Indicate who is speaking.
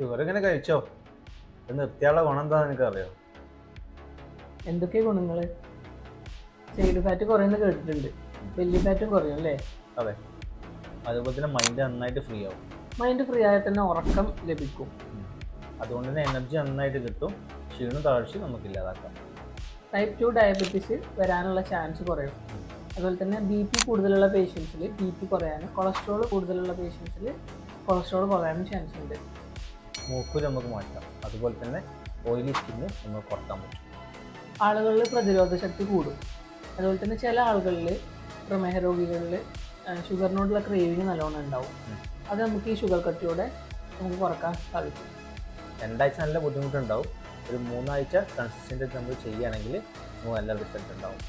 Speaker 1: Sugar ഇങ്ങനെ കഴിച്ചോ? ഇത് നിർത്തിയാനുള്ള ഗുണം എന്താ നിനക്ക് അറിയോ
Speaker 2: എന്തൊക്കെ ഗുണങ്ങൾ സൈഡ് ഫാറ്റ് കുറയുന്ന കേട്ടിട്ടുണ്ട്. വലിയ ഫാറ്റും കുറയും അല്ലേ?
Speaker 1: അതെ. അതുപോലെ തന്നെ മൈൻഡ് നന്നായിട്ട് ഫ്രീ ആവും.
Speaker 2: മൈൻഡ് ഫ്രീ ആയാൽ തന്നെ ഉറക്കം ലഭിക്കും.
Speaker 1: അതുകൊണ്ട് തന്നെ എനർജി നന്നായിട്ട് കിട്ടും. ക്ഷീണം താഴ്ച നമുക്ക് ഇല്ലാതാക്കാം
Speaker 2: ടൈപ്പ് ടു ഡയബറ്റീസ് വരാനുള്ള ചാൻസ് കുറയും. അതുപോലെ തന്നെ ബി പി കൂടുതലുള്ള പേഷ്യൻസിൽ ബി പി കുറയാനും കൊളസ്ട്രോൾ കൂടുതലുള്ള പേഷ്യൻസിൽ കൊളസ്ട്രോൾ കുറയാനും ചാൻസ് ഉണ്ട്.
Speaker 1: മൂക്കൂര് നമുക്ക് മാറ്റാം. അതുപോലെ തന്നെ ഓയിലി സ്കിന്ന് നമ്മൾ കുറയ്ക്കാൻ പറ്റും.
Speaker 2: ആളുകളിൽ പ്രതിരോധ ശക്തി കൂടും. അതുപോലെ തന്നെ ചില ആളുകളിൽ പ്രമേഹ രോഗികളിൽ ഷുഗറിനോടുള്ള ക്രേവിങ് നല്ലോണം ഉണ്ടാവും. അത് നമുക്ക് ഈ ഷുഗർ കട്ടിയോടെ നമുക്ക് കുറയ്ക്കാൻ സാധിക്കും.
Speaker 1: രണ്ടാഴ്ച നല്ല ബുദ്ധിമുട്ടുണ്ടാവും. ഒരു മൂന്നാഴ്ച കൺസിസ്റ്റന്റ് നമ്മൾ ചെയ്യുകയാണെങ്കിൽ നമുക്ക് നല്ല റിസൾട്ട് ഉണ്ടാവും.